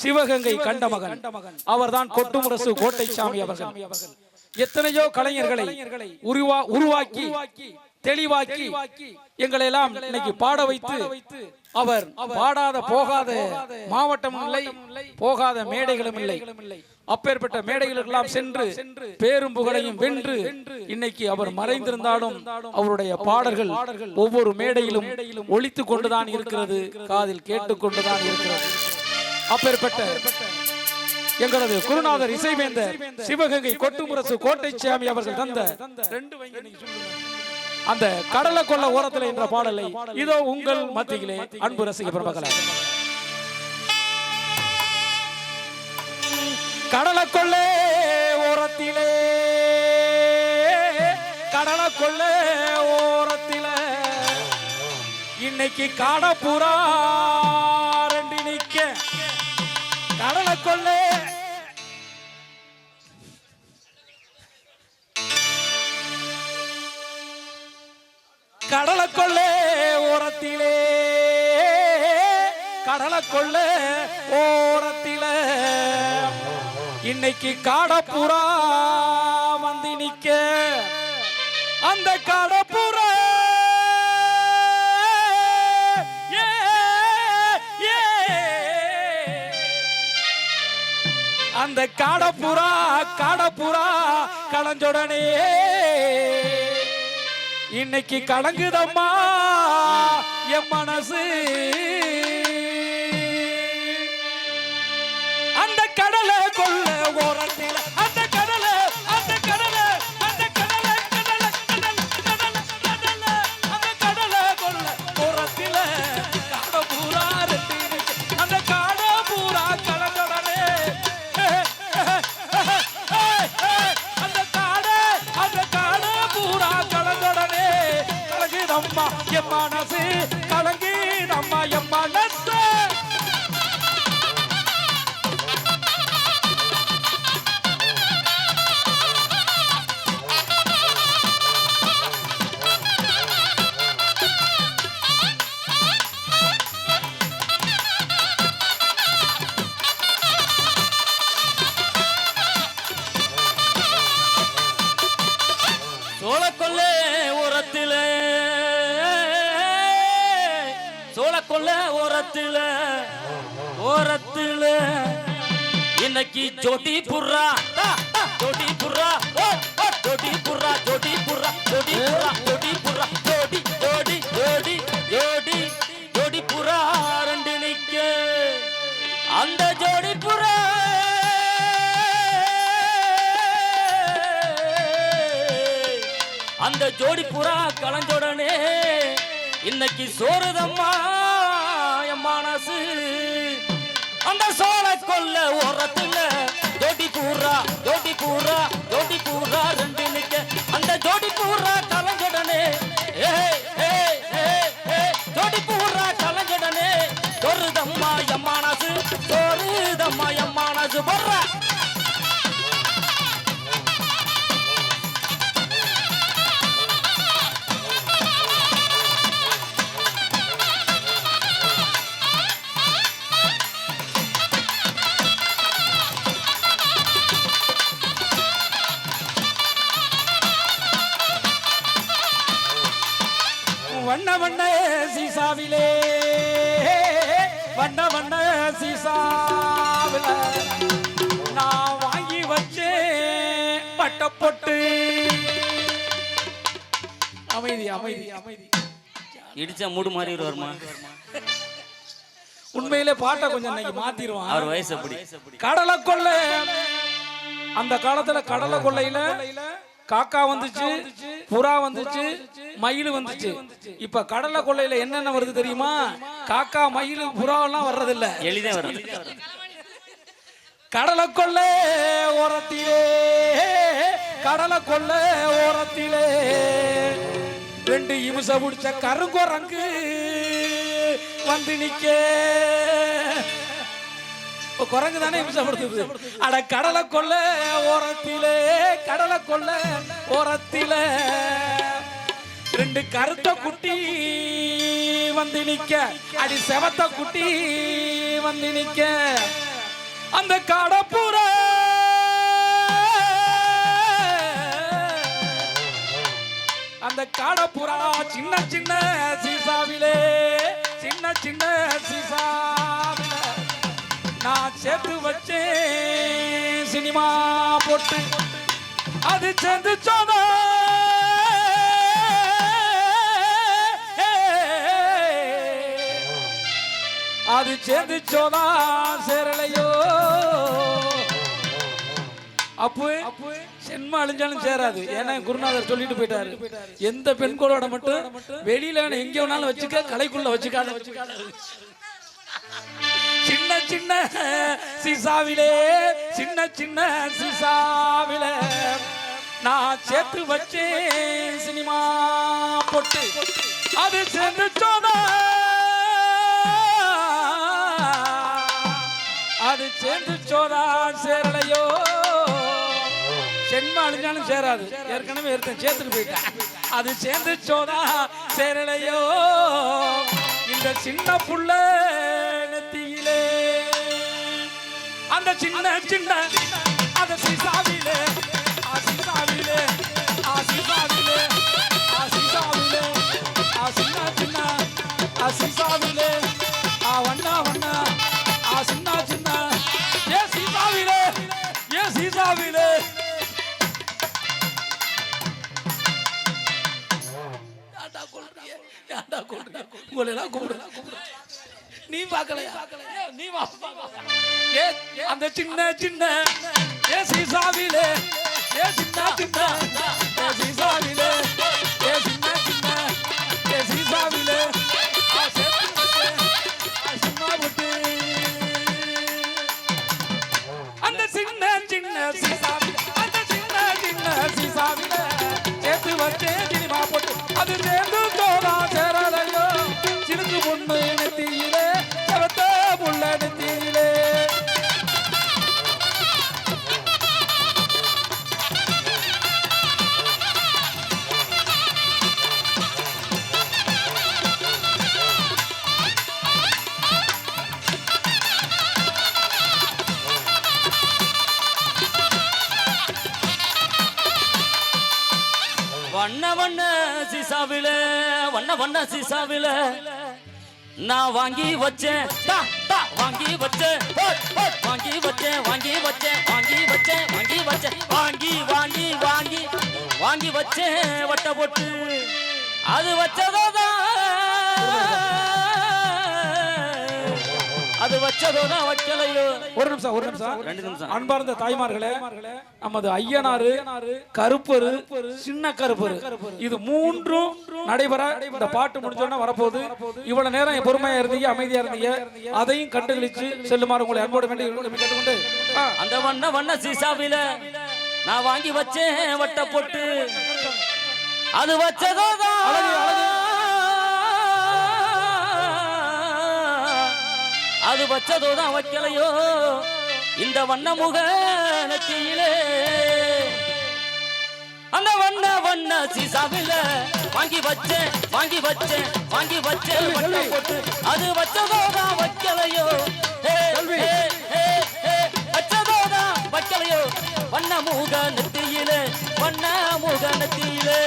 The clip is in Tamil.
சிவகங்கை கண்ட மகன். அவர்தான் கொட்டுமுரசு கோட்டைசாமி அவர்கள். எத்தனையோ கலைஞர்களை உருவா உருவாக்கி தெளிவாக்கி எங்களை எல்லாம் இன்னைக்கு பாட வைத்து அவர் பாடாத போகாத மாவட்டம் இல்லை போகாத மேடைகளும் இல்லை. அப்பேற்பட்ட மேடைகளுக்கெல்லாம் சென்று பேரும் புகழையும் வென்று இன்னைக்கு அவர் மறைந்திருந்தாலும் அவருடைய பாடல்கள் ஒவ்வொரு மேடையிலும் ஒலித்துக் கொண்டுதான் இருக்கிறது. காதில் கேட்டுக்கொண்டுதான் இருக்கிறது. அப்பேற்பட்ட எங்களது குருநாதர் இசைவேந்தர் சிவகங்கை கொட்டுமுரசு கோட்டைச்சாமி அவர்கள் தந்த. அந்த கடலை கொள்ள ஓரத்தில் என்ற பாடலை இதோ உங்கள் மத்தியிலே அன்பு ரசிக பிரபகல கடலை கொள்ளே ஓரத்திலே கடலை கொள்ளே ஓரத்திலே இன்னைக்கு காடப்புறா கடலை கொள்ளே. கடலை கொள்ளே ஓரத்திலே. கடலை கொள்ள ஓரத்திலே. இன்னைக்கு காடப்புறா வந்து நிக்க. அந்த காடப்புறா அந்த காடப்புறா காடப்புறா களைஞ்சொடனே இன்னைக்கு கலங்குதம்மா என் மனசு. கலங்குதம்மா என் மனசு கலங்குதம்மா என் மனசு சோளக்கொல்லை கொல்ல ஓரத்தில் ஓரத்தில். இன்னைக்கு ஜோடி புர்ரா டா, ஜோடி புர்ரா ஓ, ஜோடி புர்ரா ஜோடி புர்ரா ஜோடி புர்ரா ஜோடி புர்ரா ஜோடி ஜோடி ஜோடி ஜோடி ஜோடி புறா ரெண்டு நிக்க. அந்த ஜோடி புறா அந்த ஜோடி புறா கலஞ்சோடனே இன்னைக்கு சோறுதம்மா. மனசு. அந்த சோள கொல்ல ஓரத்துல ஜோடி கூறா ஜோடி கூறா ஜோடி கூறா ரெண்டு நிக்க. அந்த ஜோடி கூறா கலஞ்சோடனே ஜோடி கூறா கலஞ்சோடனே ஒரு தம்மா மனசு. அமைதி அமைதி. அமைதி இடிச்சா மூடு மாறி வருமா? உண்மையிலே பாட்டை கொஞ்சம் இன்னைக்கு மாத்திருவான் அவர் வயசு அப்படி. கடலை கொள்ளை. அந்த காலத்துல கடலை கொள்ளையில காக்கா வந்துச்சு புறா வந்துச்சு மயில் வந்துச்சு. இப்ப கடலை கொள்ளையில என்னென்ன வருது தெரியுமா? காக்கா மயில் புறா எல்லாம் வர்றதில்ல. எளிதே வரும் கடலை கொள்ளை ஓரத்திலே கடலை கொள்ளை ஓரத்திலே. ரெண்டு இமுச பிடிச்ச கருங்குரங்கு வந்து நிக்க. குரங்கு தானே இம்சப்படுத்துது அட கடலை கொள்ள ஓரத்திலே கடலை கொள்ள ஓரத்தில. ரெண்டு கருத்த குட்டி வந்து நிக்க அடி செவத்த குட்டி வந்து நிக்க. அந்த கடப்புற அந்த காடப்புறா சின்ன சின்ன சீசாவிலே சின்ன சின்ன சீசாவில. நான் சேர்த்து வச்சேன் சினிமா போட்டு அது சேர்ந்து சோதா. அது சேர்ந்து சோதா சேரலையோ. அப்பு சென்ம அழிஞ்சாலும் சேராது. ஏன்னா குருநாதர் சொல்லிட்டு போயிட்டாரு. எந்த பெண்களோட மட்டும் வெளியில எங்க வேணாலும் வச்சுக்க கலைக்குள்ள வச்சுக்காத. சின்ன சின்ன சிசாவிலே சின்ன சின்ன சிசாவில நான் சேர்த்து வச்சேன் சினிமா பொட்டு. அது சேர்ந்து சோதா. அது சேர்ந்து சோதா சேரலையோ. சென்ம அழிஞ்சாலும் சேராது. ஏற்கனவே எடுத்தேன் சேர்த்துட்டு போயிட்டேன். அது சேர்ந்துச்சோதா சேரலையோ? இந்த சின்ன புள்ள நெத்தியிலே. அந்த சின்ன சின்ன கூப்பிட்டா கொல்றீங்க? உங்களை எல்லாம் கூப்பிடுறேன், நீ பார்க்கலையா? நீ ஏ, அந்த சின்ன சின்ன ஏ சீசாவிலே. ஏ சின்ன சின்ன ஏ சீசாவிலே. வண்ண சிசாவில வண்ண வண்ண சிசாவில. நான் வாங்கி வச்சேன். வாங்கி வச்சேன். வாங்கி வச்சேன் வாங்கி வச்சேன் வாங்கி வச்சேன் வாங்கி வச்சேன். வாங்கி வாங்கி வாங்கி வாங்கி வச்சேன் வட்ட போட்டு. அது வச்சதோதான். அது வச்சதோதான் வைக்கலையோ ஒரு நிமிஷம் ஒரு நிமிஷம். ரெண்டு நிமிஷம். அன்பார்ந்த தாய்மார்களே நமது ஐயனாரு கருப்பரு சின்ன கருப்பரு. இது மூன்றும் நடைபெற இந்த பாட்டு முடிஞ்சோடனே வரப்போகுது. இவ்வளவு நேரம் பொறுமையா இருந்தீங்க அமைதியா இருந்தீங்க. அதையும் கண்டுகளிச்சு செல்லுமாறு உங்களை அன்போடு வேண்டி கேட்டுக்கொண்டு அந்த வண்ண வண்ண சீசாவில நான் வாங்கி வச்சேன் வட்ட போட்டு அது வச்சதோதான். அது வச்சதோதான் வைக்கலையோ? இந்த வண்ண முக நெத்தியிலே அந்த வண்ண வண்ண சீசாவில வாங்கி வச்சேன் வாங்கி வச்சேன் வாங்கி வச்சேன் போட்டு. அது வச்சதோதான் வைக்கலையோ? வச்சதோதான் வைக்கலையோ? வண்ண முக நெத்தியிலே வண்ண முக நெத்தியிலே